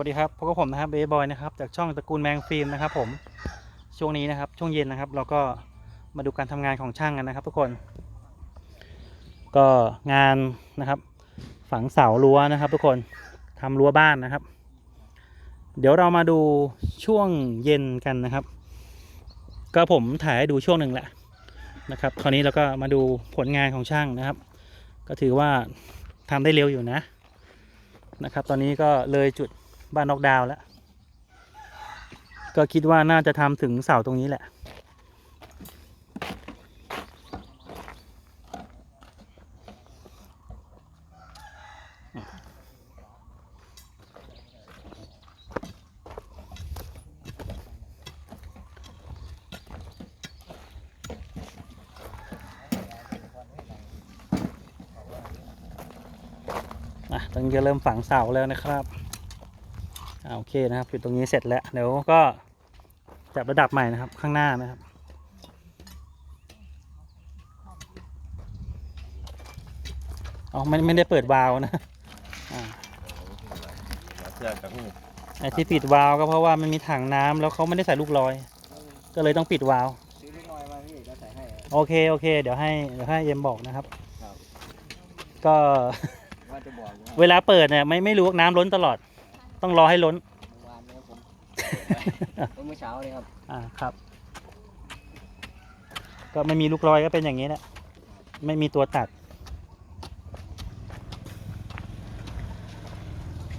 วัสดีครับพบกับผมนะครับเบย์บอยนะครับจากช่องตระกูลแมงฟิล์มนะครับผมช่วงนี้นะครับช่วงเย็นนะครับ เราก็มาดูการทำงานของช่างกันนะครับ ทุกคน ก็งานนะครับ ฝังเสารั้วนะครับ ทุกคนทำรั้วบ้านนะครับ เดี๋ยวเรามาดูช่วงเย็นกันนะครับ ก็ผมถ่ายให้ดูช่วงหนึ่งแหละนะครับ คราวนี้เราก็มาดูผลงานของช่างนะครับ ก็ถือว่าทำได้เร็วอยู่นะนะครับ ตอนนี้ก็เลยจุด บ้านนอกดาวแล้ว ก็คิดว่าน่าจะทำถึงเสาตรงนี้แหละ อะตอนนี้จะเริ่มฝังเสาแล้วนะครับ โอเคนะครับจุดตรงนี้เสร็จแล้วเดี๋ยวก็จับระดับใหม่นะครับข้างหน้านะครับอ๋อไม่ไม่ได้เปิดวาล์วนะอ่าเสื้อกับหูไอ้ที่ปิดวาล์วก็เพราะว่ามันมีถังน้ำแล้วเขาไม่ได้ใส่ลูกลอย ก็เลยต้องปิดวาล์วซื้อลูกน้อยมาพี่จะใส่ให้โอเคโอเค เดี๋ยวให้เดี๋ยวให้เอ็มบอกนะครับครับก็ว่าจะบอกอยู่เวลาเปิดเนี่ยไม่ไม่รู้ว่าน้ำล้นตลอด ต้องรอให้ล้นเมื่อวานเนี่ยผมเมื่อเช้าเลยครับอ่าครับ ก็ไม่มีลูกรอยก็เป็นอย่างนี้แหละไม่มีตัวตัด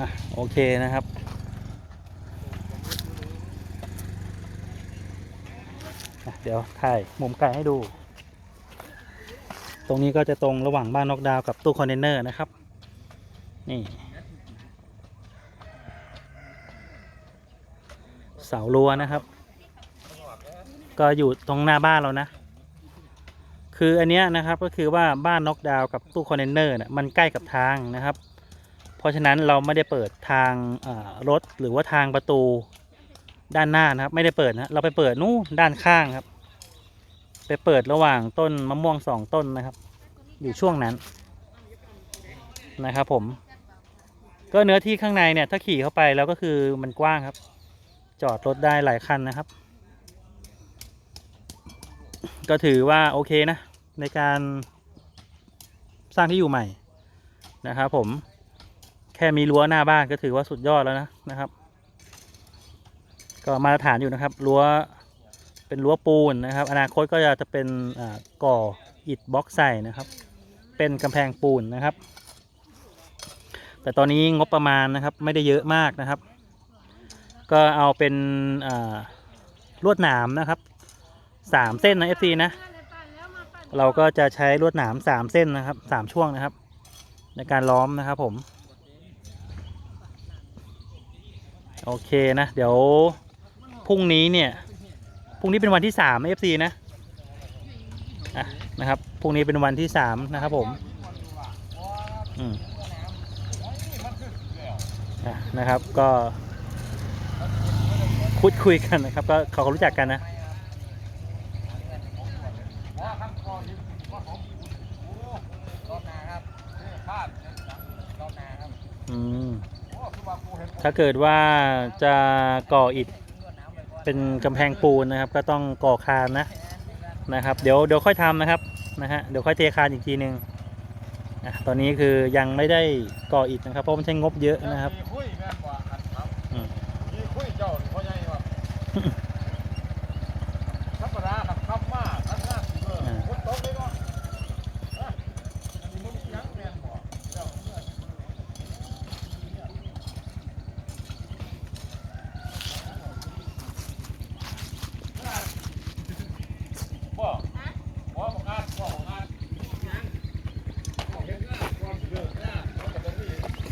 อะโอเคนะครับอะเดี๋ยวถ่ายมุมไกลให้ดู ตรงนี้ก็จะตรงระหว่างบ้านนอกดาวกับตู้คอนเทนเนอร์นะครับ นี่ เสารั้วนะครับ ก็อยู่ตรงหน้าบ้านเรานะ คืออันเนี้ยนะครับก็คือว่าบ้านน็อกดาวกับตู้คอนเทนเนอร์เนี่ยมันใกล้กับทางนะครับ เพราะฉะนั้นเราไม่ได้เปิดทางรถหรือว่าทางประตูด้านหน้านะครับ ไม่ได้เปิดนะเราไปเปิดนู่นด้านข้างครับ ไปเปิดระหว่างต้นมะม่วงสองต้นนะครับ อยู่ช่วงนั้นนะครับผม ก็เนื้อที่ข้างในเนี่ยถ้าขี่เข้าไปแล้วก็คือมันกว้างครับ จอดรถได้หลายคันนะครับ ก็ถือว่าโอเคนะ ในการสร้างที่อยู่ใหม่นะครับผมแค่มีรั้วหน้าบ้านก็ถือว่าสุดยอดแล้วนะนะครับ ก็มาตรฐานอยู่นะครับรั้วเป็นรั้วปูนนะครับ อนาคตก็จะจะเป็นก่ออิฐบล็อกใส่นะครับ เป็นกำแพงปูนนะครับ แต่ตอนนี้งบประมาณนะครับไม่ได้เยอะมากนะครับ ก็เอาเป็นลวดหนามนะครับสามเส้นนะ FC นะ เราก็จะใช้ลวดหนามสามเส้นนะครับสามช่วงนะครับ ในการล้อมนะครับผม โอเคนะ เดี๋ยวพรุ่งนี้เนี่ยพรุ่งนี้เป็นวันที่สาม FC นะอะนะครับพรุ่งนี้เป็นวันที่สามนะครับผมอืมอะนะครับก็ พูดคุยกันนะครับ ก็เขารู้จักกันนะถ้าเกิดว่าจะก่ออิฐเป็นกำแพงปูนนะครับ ก็ต้องก่อคานนะนะครับ เดี๋ยวเดี๋ยวค่อยทำนะครับนะฮะเดี๋ยวค่อยเทคานอีกทีหนึ่งอะตอนนี้คือยังไม่ได้ก่ออิฐนะครับเพราะมันใช้งบเยอะนะครับ มีคุยแม่นกว่าอันครับ อืม มีคุยเจ้านี่พ่อใหญ่ว่าธรรมดาครับคำมาทำงานสิเบอร์คนตกเลยเนาะนะอันนี้มึงยังแม่นบ่เจ้าบ่บ่บอกงานบ่บอกงานเฮ็ดงานก่อนสิเลิกงานมันก็ต้องมี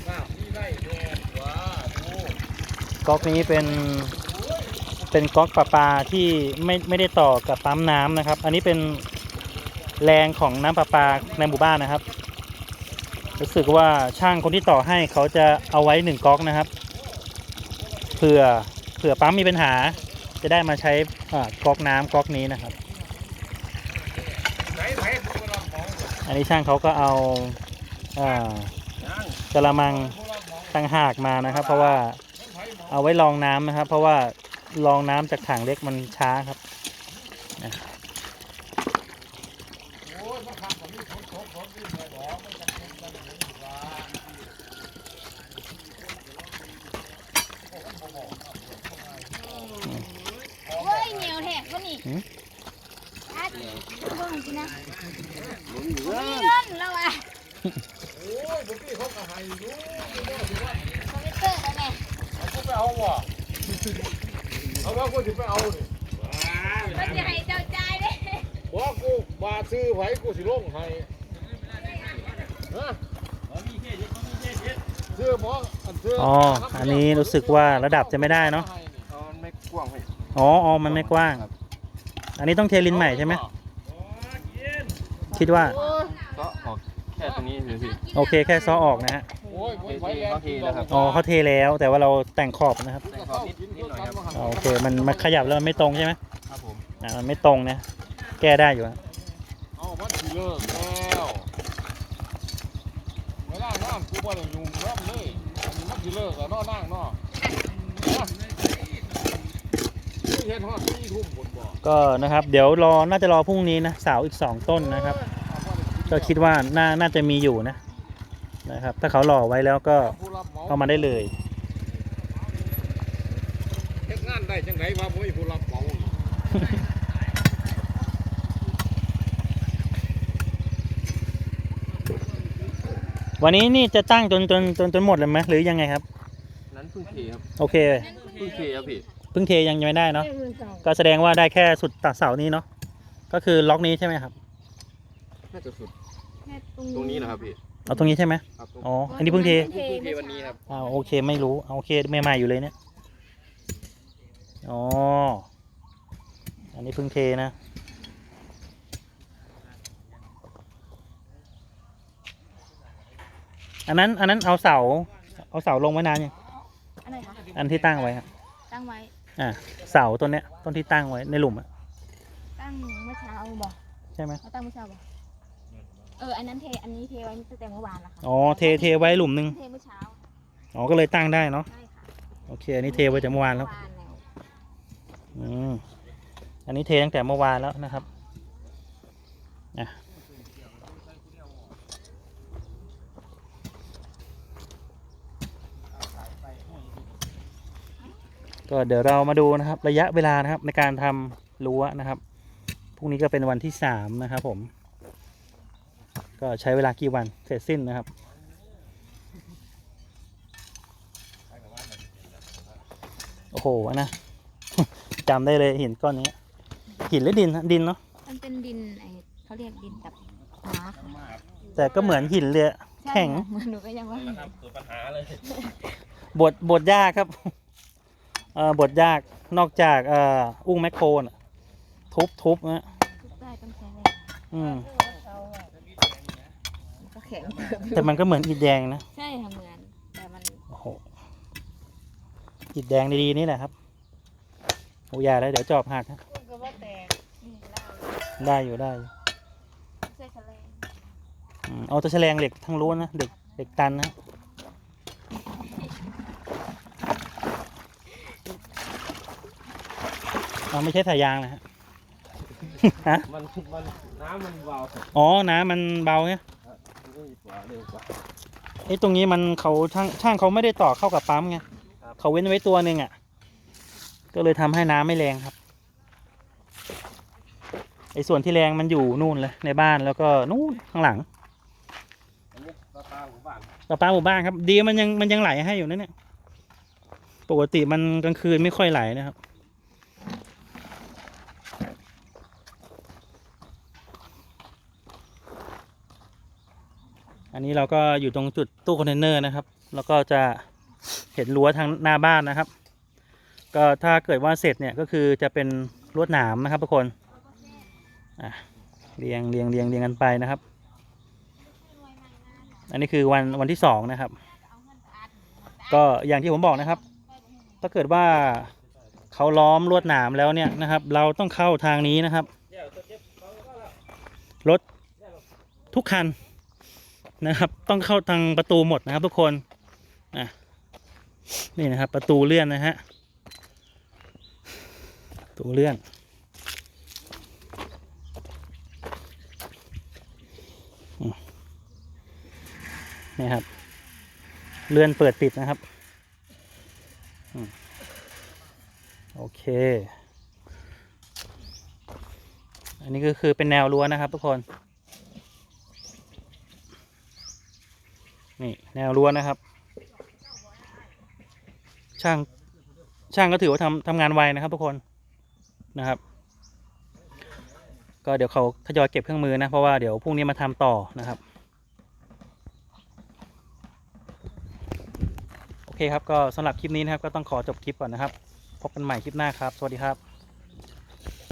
น้ำมีไร่แน่ว่าดู ก๊อกนี้เป็นเป็นก๊อกประปาที่ไม่ไม่ได้ต่อกับปั๊มน้ำนะครับ อันนี้เป็นแรงของน้ำประปาในหมู่บ้านนะครับ รู้สึกว่าช่างคนที่ต่อให้เขาจะเอาไว้หนึ่งก๊อกนะครับเผื่อเผื่อปั๊มมีปัญหา จะได้มาใช้ก๊อกน้ำก๊อกนี้นะครับ อันนี้ช่างเขาก็เอาอกระมังผู้รับเหมตั้งหากมานะครับ เพราะว่า เอาไว้รองน้ำนะครับ เพราะว่ารองน้ำจากถังเล็กมันช้าครับโอ้ยมาขับกับนี่ฝนตกฝนนี่เลยบอกมันจะเป็นกันเหมือนว่าเฮ้ยเหนียวแหกเขานี่หืมอัดเบิ่งสินะมีเงินแล้วอะโอ้ยพวกพี่เขาก็ให้อยู่อยู่บ่สิว่าคอมพิวเตอร์แล้วไงเอากู ไปเอาว่ะเอาว่ากูสิไปเอานี่มันจะให้เจ้าจ่ายเด้ว่ากูบาซื้อไว้กูสิลงให้ฮะซื้อหมออันซื้ออ๋อ อันนี้รู้สึกว่าระดับจะไม่ได้เนาะเอามันไม่กว้างพี่อ๋ออ๋อมันไม่กว้าง อันนี้ต้องเทลินใหม่ใช่ไหม คิดว่า ก็ออกแค่ตรงนี้เฉยพี่โอเคแค่ซ้อออกนะฮะ โอ้ยไว้แล้วเขาเทแล้วครับอ๋อเขาเทแล้วแต่ว่าเราแต่งขอบนะครับแต่งขอบนิดนิดหน่อยครับอ๋อโอเคมันมันขยับแล้วมันไม่ตรงใช่ไหมครับผมอ่ามันไม่ตรงนะแก้ได้อยู่ฮะเอามันสิเลิกแล้วเวลาน้ำกูบ่ได้ยุ่งน้ำเลยอันนี้มันสิเลิกแล้วเนาะนั่งเนาะฮะนี่เห็นฮอดสี่ทุ่มบนบ่ก็นะครับ เดี๋ยวรอน่าจะรอพรุ่งนี้นะเสาอีกสองต้นนะครับ ก็คิดว่าน่าน่าจะมีอยู่นะ นะครับ ถ้าเขาหล่อไว้แล้วก็ผู้รับเหมาเอามาได้เลยเฮ็ดงานได้จังไดว่าบ่มีผู้รับเหมาวันนี้นี่จะตั้งจนจนจนจนหมดเลยไหมหรือยังไงครับ นั้นเพิ่งเทครับโอเคเพิ่งเทครับพี่เพิ่งเทยังยังไม่ได้เนาะก็แสดงว่าได้แค่สุดตัดเสานี้เนาะก็คือล็อกนี้ใช่ไหมครับน่าจะสุดแค่ตรงนี้นะครับพี่ เอาตรงนี้ใช่ไหมครับตรงอ๋อ อันนี้เพิ่งเทเพิ่งเทวันนี้ครับอ้าวโอเคไม่รู้เอาโอเคใหม่ๆอยู่เลยเนี่ย อ๋อ อันนี้เพิ่งเทนะ อันนั้นอันนั้นเอาเสา เอาเสาลงไว้นานยังอะไรคะอันที่ตั้งไว้ครับตั้งไว้ อ่าเสาต้นเนี้ยต้นที่ตั้งไว้ในหลุมอะตั้งเมื่อเช้าบอกใช่ไหมเขาตั้งเมื่อเช้าบอก เอออันนั้นเทอันนี้เทไว้ตั้งแต่เมื่อวานละค่ะอ๋อเทเทไว้หลุมหนึ่งเทเมื่อเช้าอ๋อก็เลยตั้งได้เนาะใช่ค่ะโอเคอันนี้เทไว้จากเมื่อวานแล้วเมื่อวานแล้ว อืมอันนี้เทตั้งแต่เมื่อวานแล้วนะครับอะก็เดี๋ยวเรามาดูนะครับ ระยะเวลานะครับในการทำรั้วนะครับพรุ่งนี้ก็เป็นวันที่สามนะครับผม ก็ใช้เวลากี่วันเสร็จสิ้นนะครับ โอ้โหอันนะจำได้เลยหินก้อนนี้หินหรือดินฮะดินเนาะมันเป็นดินไอเขาเรียกดินกับน้าค่ะแต่ก็เหมือนหินเลยอะใช่แข็งค่ะเหมือนหนูก็ยังว่าบดบดยากครับเอ่อบดยากนอกจากเอ่ออุ้งแมคโครน่ะทุบทุบนะทุกได้ต้องใช้แรงอืมมันก็แข็งแต่มันก็เหมือนอิฐแดงนะ ใช่ค่ะเหมือนแต่มันโอ้โหอิฐแดงดีๆนี่แหละครับโอ้ยาแล้วเดี๋ยวจอบหักนะก็ว่าแตกนี่เล่าได้อยู่ได้อยู่ใช่แฉลงอืมเอาตัวแฉลงเหล็กทั้งรั้วนะเด็กเด็กตันนะเอาไม่ใช่สายยางนะฮะฮะมันมันน้ำมันวาวอ๋อน้ำมันเบาไง ไอ้ตรงนี้มันเขาช่างช่างเขาไม่ได้ต่อเข้ากับปั๊มไงเขาเว้นไว้ตัวหนึ่งอะ ก็เลยทำให้น้ำไม่แรงครับ ไอ้ส่วนที่แรงมันอยู่นู่นเลยในบ้านแล้วก็นู่นข้างหลังอันนี้ตาตาผมบ้างต่อปลาหมู่บ้านครับ ดีมันยังมันยังไหลให้อยู่นั่นเนี่ยปกติมันกลางคืนไม่ค่อยไหลนะครับ อันนี้เราก็อยู่ตรงจุดตู้คอนเทนเนอร์นะครับ แล้วก็จะเห็นรั้วทางหน้าบ้านนะครับ ก็ถ้าเกิดว่าเสร็จเนี่ยก็คือจะเป็นลวดหนามนะครับทุกคนอะเรียงเรียงเรียงเรียงกันไปนะครับ อันนี้คือวันวันที่สองนะครับ ก็อย่างที่ผมบอกนะครับ ถ้าเกิดว่าเขาล้อมลวดหนามแล้วเนี่ยนะครับ เราต้องเข้าทางนี้นะครับ รถทุกคัน นะครับ ต้องเข้าทางประตูหมดนะครับ ทุกคนอะนี่นะครับ ประตูเลื่อนนะฮะประตูเลื่อนนี่ครับ เลื่อนเปิดปิดนะครับอโอเค อันนี้ก็คือเป็นแนวรั้วนะครับทุกคน นี่แนวรั้วนะครับ ช่างช่างก็ถือว่าทำทำงานไวนะครับ ทุกคนนะครับ ก็เดี๋ยวเขาทยอยเก็บเครื่องมือนะเพราะว่าเดี๋ยวพรุ่งนี้มาทำต่อนะครับ โอเคครับก็สำหรับคลิปนี้นะครับ ก็ต้องขอจบคลิปก่อนนะครับ พบกันใหม่คลิปหน้าครับ สวัสดีครับ